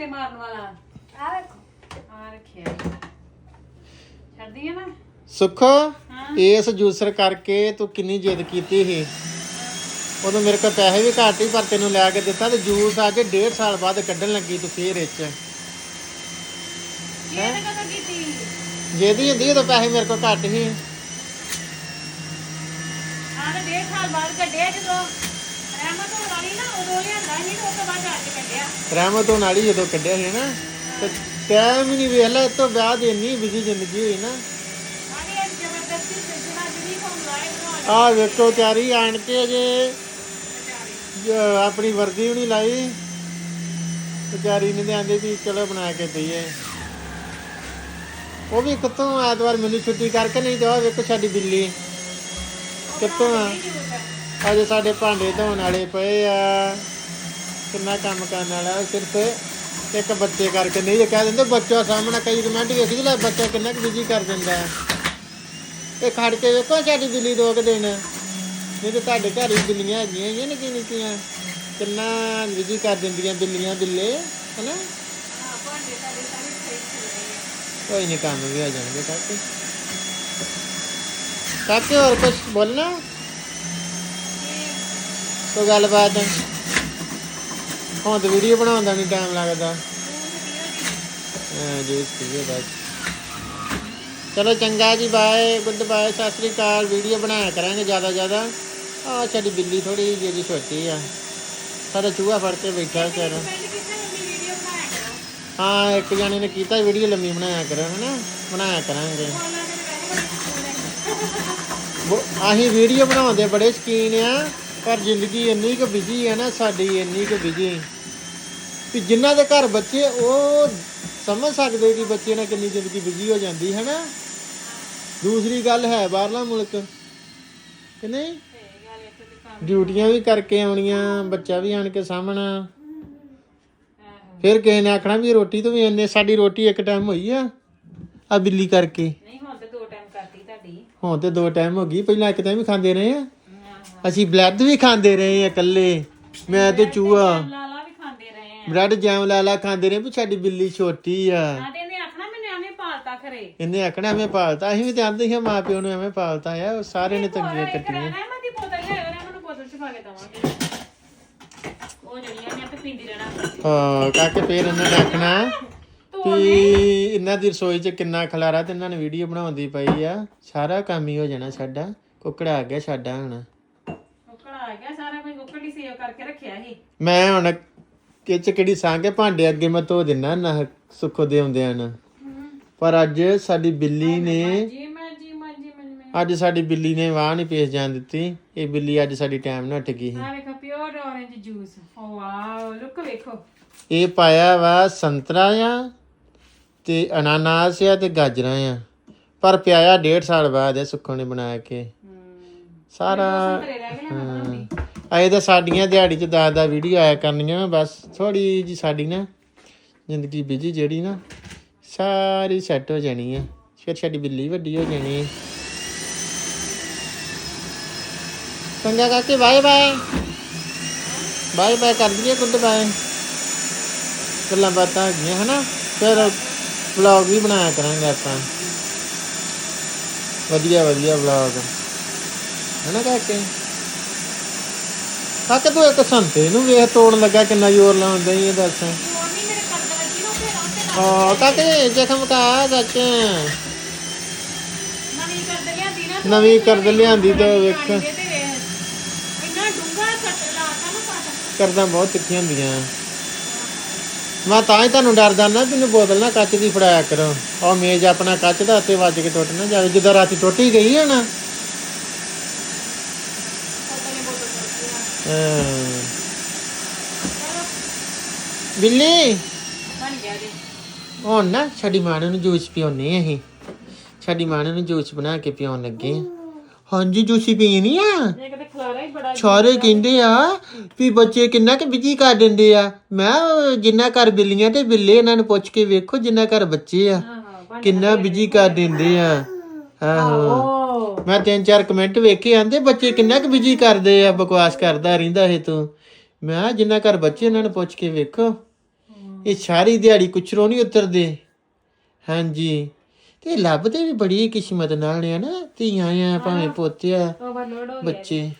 ਧੱਕੇ ਮਾਰਨ ਵਾਲਾ। ਆ ਵੇਖੋ। ਆ ਰੱਖਿਆ। ਛੱਡਦੀ ਆ ਨਾ? ਸੁੱਖ ਇਸ ਜੂਸਰ ਕਰਕੇ ਤੂੰ ਕਿੰਨੀ ਜਿੱਦ ਕੀਤੀ ਸੀ? ਉਦੋਂ ਮੇਰੇ ਕੋਲ ਪੈਸੇ ਵੀ ਘੱਟ ਹੀ ਪਰ ਤੈਨੂੰ ਲੈ ਕੇ ਦਿੱਤਾ ਤੇ ਜੂਸ ਆ ਕੇ 1.5 ਸਾਲ ਬਾਅਦ ਕੱਢਣ ਲੱਗੀ ਤੂੰ ਫੇਰ ਇਹ ਚ। ਇਹ ਤਾਂ ਕਦੋਂ ਕੀਤੀ? ਜਿਹਦੀ ਹੁੰਦੀ ਉਦੋਂ ਪੈਸੇ ਮੇਰੇ ਕੋਲ ਘੱਟ ਸੀ। ਆ ਤਾਂ ਡੇਢ ਸਾਲ ਬਾਅਦ ਕੱਢਿਆ ਜਦੋਂ? ਰਹਿਮਤ ਹੋਣ ਵਾਲੀ ਨਾ ਉਦੋਂ ਲਿਆਂਦਾ ਨਹੀਂ ਤੇ ਉਸ ਤੋਂ ਬਾਅਦ ਅੱਜ ਕੱਢਿਆ। ਰਹਿਮਤ ਹੋਣ ਵਾਲੀ ਜਦੋਂ ਕੱਢਿਆ ਸੀ ਨਾ ਤੇ ਟਾਈਮ ਹੀ ਨਹੀਂ ਵੇਲਾ ਇਸ ਤੋਂ ਬਾਅਦ ਇੰਨੀ ਬਿਜ਼ੀ ਜ਼ਿੰਦਗੀ ਹੋਈ ਨਾ। ਆਣੀ ਅੱਜ ਜ਼ਬਰਦਸਤੀ ਸਿਲਸਿਲਾ ਜਿਹੜੀ ਹੁਣ ਲਾਏ ਬਣਾਉਣ ਆਹ ਵੇਖੋ ਚਾਰੀ ਆਣ ਕੇ ਜੇ ਜ- ਆਪਣੀ ਵਰਦੀ ਵੀ ਨਹੀਂ ਲਾਈ। ਵਿਚਾਰੀ ਨੇ ਆਂਦੇ ਵੀ ਚਲੋ ਬਣਾ ਕੇ ਦਈਏ। ਉਹ ਵੀ ਕਿੱਥੋਂ ਐਤਵਾਰ ਮੈਨੂੰ ਛੁੱਟੀ ਕਰਕੇ ਨਹੀਂ ਉਹ ਵੇਖੋ ਸਾਡੀ ਬਿੱਲੀ। ਕਿੱਥੋਂ ਆ? ਅਜੇ ਸਾਡੇ ਭਾਂਡੇ ਧੋਣ ਵਾਲੇ ਪਏ ਆ। ਕਿੰਨਾ ਕੰਮ ਕਰਨ ਵਾਲਾ, ਸਿਰਫ ਇੱਕ ਬੱਚੇ ਕਰਕੇ ਨਹੀਂ ਇਹ ਕਹਿ ਦਿੰਦੇ ਬੱਚਾ ਸਾਹਮਣੇ ਕਈ ਕਮੈਂਟ ਵੇਖੀ ਤੇ ਬੱਚਾ ਕਿੰਨਾ ਕੁ ਬਿਜ਼ੀ ਕਰ ਦਿੰਦਾ। ਇਹ ਖੜ ਕੇ ਵੇਖੋ ਸਾਡੀ ਬਿੱਲੀ ਦੋ ਕੁ ਦਿਨ। ਨਹੀਂ ਤੇ ਤੁਹਾਡੇ ਘਰ ਹੀ ਬਿੱਲੀਆਂ ਹੈਗੀਆਂ ਇਹ ਨਿੱਕੀਆਂ ਨਿੱਕੀਆਂ। ਕਿੰਨਾ ਬਿਜ਼ੀ ਕਰ ਦਿੰਦੀਆਂ ਬਿੱਲੀਆਂ ਬਿੱਲੇ, ਹਨਾ? ਕੋਈ ਨਹੀਂ ਕੰਮ ਵੀ ਆ ਜਾਣਗੇ ਕਾਕੇ। ਕਾਕੇ ਹੋਰ ਕੁਝ ਬੋਲਣਾ? ਕੋਈ ਗੱਲਬਾਤ? ਹੁਣ ਤਾਂ ਵੀਡੀਓ ਬਣਾਉਣ ਦਾ ਨਹੀਂ ਟਾਈਮ ਲੱਗਦਾ। ਹਾਂ ਜੀ ਠੀਕ ਹੈ ਚਲੋ ਚੰਗਾ ਜੀ bye good bye Sat Sri ਅਕਾਲ। ਵੀਡੀਓ ਬਣਾਇਆ ਕਰਾਂਗੇ ਜ਼ਿਆਦਾ ਜ਼ਿਆਦਾ। ਆ ਸਾਡੀ ਬਿੱਲੀ ਥੋੜੀ ਜਿਹੀ ਛੋਟੀ ਆ। ਸਾਡਾ ਚੂਹਾ ਫੜ ਕੇ ਬੈਠਾ ਵਿਚਾਰਾ। ਹਾਂ ਇੱਕ ਜਣੇ ਨੇ ਕੀਤਾ ਵੀਡੀਓ ਲੰਮੀ ਬਣਾਇਆ ਕਰੋ ਹਨਾ? ਬਣਾਇਆ ਕਰਾਂਗੇ। ਹੈ ਅਸੀਂ ਵੀਡੀਓ ਬਣਾਉਂਦੇ ਬੜੇ ਸ਼ਕੀਨ ਆ। ਪਰ ਜ਼ਿੰਦਗੀ ਇੰਨੀ ਕੁ ਬਿਜ਼ੀ ਹੈ ਨਾ ਸਾਡੀ ਇੰਨੀ ਕੁ ਬਿਜ਼ੀ ਕਿ ਜਿਨ੍ਹਾਂ ਦੇ ਘਰ ਬੱਚੇ ਉਹ ਸਮਝ ਸਕਦੇ ਕਿ ਬੱਚੇ ਨਾਲ ਕਿੰਨੀ ਜ਼ਿੰਦਗੀ ਬਿਜ਼ੀ ਹੋ ਜਾਂਦੀ ਹੈ ਨਾ ਦੂਸਰੀ ਗੱਲ ਹੈ ਬਾਹਰਲਾ ਮੁਲਕ ਕਿ ਨਹੀਂ? ਡਿਊਟੀਆਂ ਵੀ ਕਰਕੇ ਆਉਣੀਆਂ ਬੱਚਾ ਵੀ ਆਣ ਕੇ ਸਾਹਮਣਾ ਫਿਰ ਕਿਸੇ ਨੇ ਆਖਣਾ ਵੀ ਰੋਟੀ ਤੋਂ ਵੀ ਇੰਨੇ ਸਾਡੀ ਰੋਟੀ ਇੱਕ ਟਾਈਮ ਹੋਈ ਆ ਆ ਬਿੱਲੀ ਕਰਕੇ। ਨਹੀਂ ਹੁਣ ਤੇ ਦੋ ਟਾਈਮ ਕਰਤੀ ਤੁਹਾਡੀ। ਹੁਣ ਤੇ ਦੋ ਟਾਈਮ ਹੋ ਗਈ ਪਹਿਲਾਂ ਇੱਕ ਟਾਈਮ ਹੀ ਖਾਂਦੇ ਰਹੇ ਆ। ਅਸੀਂ ਬਲੈਡ ਵੀ ਖਾਂਦੇ ਰਹੇ ਆ ਇਕੱਲੇ। ਮੈਂ ਤੇ ਚੂਹਾ। ਲਾਲਾ ਵੀ ਖਾਂਦੇ ਰਹੇ ਆ ਬ੍ਰੈਡ ਜੈਮ ਲਾ ਲਾ ਖਾਂਦੇ ਰਹੇ ਵੀ ਸਾਡੀ ਬਿੱਲੀ ਛੋਟੀ ਆ। ਆ ਤੇ ਇਹਨੇ ਆਖਣਾ ਮੈਨੂੰ ਐਵੇਂ ਪਾਲਤਾ ਖਰੇ ਇਹਨੇ ਆਖਣਾ ਐਵੇਂ ਪਾਲਤਾ ਅਸੀਂ ਵੀ ਤੇ ਆਂਦੇ ਸੀ ਮਾਂ ਪਿਓ ਨੂੰ ਐਵੇਂ ਪਾਲਤਾ ਆ ਉਹ ਸਾਰਿਆਂ ਨੇ ਤੰਗੀਆਂ ਕੱਟੀਆਂ। ਰਹਿਮਤ ਦੀ ਬੋਤਲ ਲੈ ਆਇਆ ਮੈਨੂੰ ਬੋਤਲ ਚ ਪਾ ਕੇ ਦਵਾਂਗੇ। ਉਹ ਜਿਹੜੀਆਂ ਨੇ ਆਪੇ ਪੀਂਦੀ ਰਹਿਣਾ। ਹਾਂ ਕਾਕੇ ਫੇਰ ਇਹਨਾਂ ਨੇ ਆਖਣਾ ਵੀ ਇਹਨਾਂ ਦੀ ਰਸੋਈ 'ਚ ਕਿੰਨਾ ਖਲਾਰਾ ਤੇ ਇਹਨਾਂ ਨੇ ਵੀਡੀਓ ਬਣਾਉਂਦੀ ਪਈ ਆ। ਸਾਰਾ ਕੰਮ ਹੀ ਹੋ ਜਾਣਾ ਸਾਡਾ ਕੁੱਕੜਾ ਆ ਗਿਆ ਸਾਡਾ ਹੁਣ। ਆ ਗਿਆ ਸਾਰਾ ਕੁਝ ਕੁੱਕੜ ਹੀ ਸੇਵ ਕਰਕੇ ਰੱਖਿਆ ਸੀ। ਮੈਂ ਹੁਣ ਕਿਚ ਕਿਹੜੀ ਸਾਂਗੇ ਭਾਂਡੇ ਅੱਗੇ ਮੈਂ ਧੋ ਦਿੰਨਾ ਨਾ ਸੁੱਖੋ ਦੇ ਆਉਂਦਿਆਂ ਨੂੰ ਪਰ ਅੱਜ ਸਾਡੀ ਬਿੱਲੀ ਨੇ ਜੀ ਮੈਂ ਜੀ ਮੈਂ ਜੀ ਮੈਂ ਮੈਂ ਅੱਜ ਸਾਡੀ ਬਿੱਲੀ ਨੇ ਵਾਹ ਨਹੀਂ ਪੇਸ ਜਾਣ ਦਿੱਤੀ। ਇਹ ਬਿੱਲੀ ਅੱਜ ਸਾਡੀ ਟਾਈਮ ਨਾਲ ਉੱਠ ਗਈ ਸੀ। ਆ ਵੇਖੋ pure orange juice oh wow look ਵੇਖੋ। ਇਹ ਪਾਇਆ ਵਾ ਸੰਤਰਾ ਆ ਤੇ ਅਨਾਨਾਸ ਆ ਤੇ ਗਾਜਰਾਂ ਆ। ਪਰ ਪਿਆਇਆ ਡੇਢ ਸਾਲ ਬਾਅਦ ਇਹ ਸੁੱਖੋ ਨੇ ਬਣਾ ਕੇ। ਸਾਰਾ ਆਏ ਤਾਂ ਸਾਡੀਆਂ ਦਿਹਾੜੀ ਚ ਦਸ ਦਾ ਵੀਡੀਓ ਆਇਆ ਕਰਨੀਆਂ ਬਸ ਥੋੜੀ ਜੀ ਸਾਡੀ ਨਾ ਜ਼ਿੰਦਗੀ ਬਿਜ਼ੀ ਜਿਹੜੀ ਨਾ ਸਾਰੀ ਸੈੱਟ ਹੋ ਜਾਣੀ ਹੈ ਫਿਰ ਸਾਡੀ ਬਿੱਲੀ ਵੱਡੀ ਹੋ ਜਾਣੀ ਹੈ ਚੰਗਾ ਕਾਕੇ ਬਾਏ ਬਾਏ ਬਾਏ ਬਾਏ ਕਰ ਦਈਏ ਗੁੱਡ ਬਾਏ ਗੱਲਾਂ ਬਾਤਾਂ ਹੈਗੀਆਂ ਹਨਾ? ਫਿਰ ਵਲੌਗ ਵੀ ਬਣਾਇਆ ਕਰਾਂਗੇ ਆਪਾਂ। ਵਧੀਆ ਵਧੀਆ ਵਲੌਗ ਹਨਾ ਕਾਕੇ ਕਾਕੇ ਤੂੰ ਇੱਕ ਸੰਤੇ ਨੂੰ ਵੇਖ ਤੋੜਨ ਲੱਗਾ ਕਿੰਨਾ ਜ਼ੋਰ ਲਾਉਂਦਾ ਹੀ ਇਹ ਦੱਸ। ਮੰਮੀ ਮੇਰੇ ਕੱਟ ਲੱਗੀ ਨਾ ਫਿਰ ਉੱਤੇ ਹਾਂ ਕਾਕੇ ਜ਼ਖਮ ਕਾ ਸੱਚ। ਨਵੀਂ ਕਰਦ ਲਿਆਂਦੀ ਨਾ ਨਵੀਂ ਕਰਦ ਲਿਆਂਦੀ ਤੇ ਵੇਖ। ਤੇ ਇੰਨਾ ਡੂੰਘਾ ਕੱਟ ਲਾਤਾ ਨਾ ਕਰਦਾਂ ਬਹੁਤ ਤਿੱਖੀਆਂ ਹੁੰਦੀਆਂ। ਮੈਂ ਤਾਂ ਹੀ ਤੁਹਾਨੂੰ ਡਰਦਾ ਨਾ ਮੈਨੂੰ ਬੋਤਲ ਨਾ ਕੱਚ ਦੀ ਫੜਾਇਆ ਕਰੋ। ਉਹ ਮੇਜ਼ ਆਪਣਾ ਕੱਚ ਦਾ ਉੱਤੇ ਵੱਜ ਕੇ ਟੁੱਟ ਨਾ ਜਾਵੇ ਜਿੱਦਾਂ ਰਾਤੀ ਟੁੱਟੀ ਗਈ ਹੈ ਨਾ ਪਤਾ ਨਹੀਂ ਬੋਤਲ ਕਰਦੀ ਆ ਹਾਂ। ਬਿੱਲੀ? ਬਣ ਗਿਆ ਜੀ। ਹੁਣ ਨਾ ਸਾਡੀ ਮਾਂ ਨੂੰ ਜੂਸ ਪਿਉਨੇ ਅਸੀਂ। ਸਾਡੀ ਮਾਂ ਨੂੰ ਜੂਸ ਬਣਾ ਕੇ ਪਿਉਣ ਲੱਗੇ ਆ। ਹਾਂਜੀ ਜੂਸ ਪੀਣੀ ਆ? ਇਹ ਕਿਤੇ ਖਲਾਰਾ ਹੀ ਬੜਾ ਸਾਰੇ ਕਹਿੰਦੇ ਆ ਵੀ ਬੱਚੇ ਕਿੰਨਾ ਕਿ ਬਿਜ਼ੀ ਕਰ ਦਿੰਦੇ ਆ। ਮੈਂ ਕਿਹਾ, ਜਿੰਨਾ ਘਰ ਬਿੱਲੀਆਂ ਤੇ ਬਿੱਲੇ ਇਹਨਾਂ ਨੂੰ ਪੁੱਛ ਕੇ ਵੇਖੋ ਜਿੰਨਾ ਘਰ ਬੱਚੇ ਆ। ਹਾਂ ਹਾਂ ਬਣ ਕਿੰਨਾ ਬਿਜ਼ੀ ਕਰ ਦਿੰਦੇ ਆ। ਆਹੋ ਮੈਂ ਤਿੰਨ ਚਾਰ ਕਮੈਂਟ ਵੇਖੇ ਆਂਦੇ ਬੱਚੇ ਕਿੰਨਾ ਕੁ ਬਿਜ਼ੀ ਕਰਦੇ ਆ ਬਕਵਾਸ ਕਰਦਾ ਰਹਿੰਦਾ ਇਹ ਤੂੰ। ਮੈਂ ਕਿਹਾ, ਜਿੰਨਾ ਘਰ ਬੱਚੇ ਇਹਨਾਂ ਨੂੰ ਪੁੱਛ ਕੇ ਵੇਖੋ। ਇਹ ਸਾਰੀ ਦਿਹਾੜੀ ਕੁਛਰੋ ਨਹੀਂ ਉਤਰਦੇ। ਹਾਂਜੀ। ਤੇ ਲੱਭਦੇ ਵੀ ਬੜੀ ਕਿਸਮਤ ਨਾਲ ਨੇ ਨਾ ਧੀਆਂ ਆ ਭਾਵੇਂ ਪੋਤੇ ਆ ਬੱਚੇ।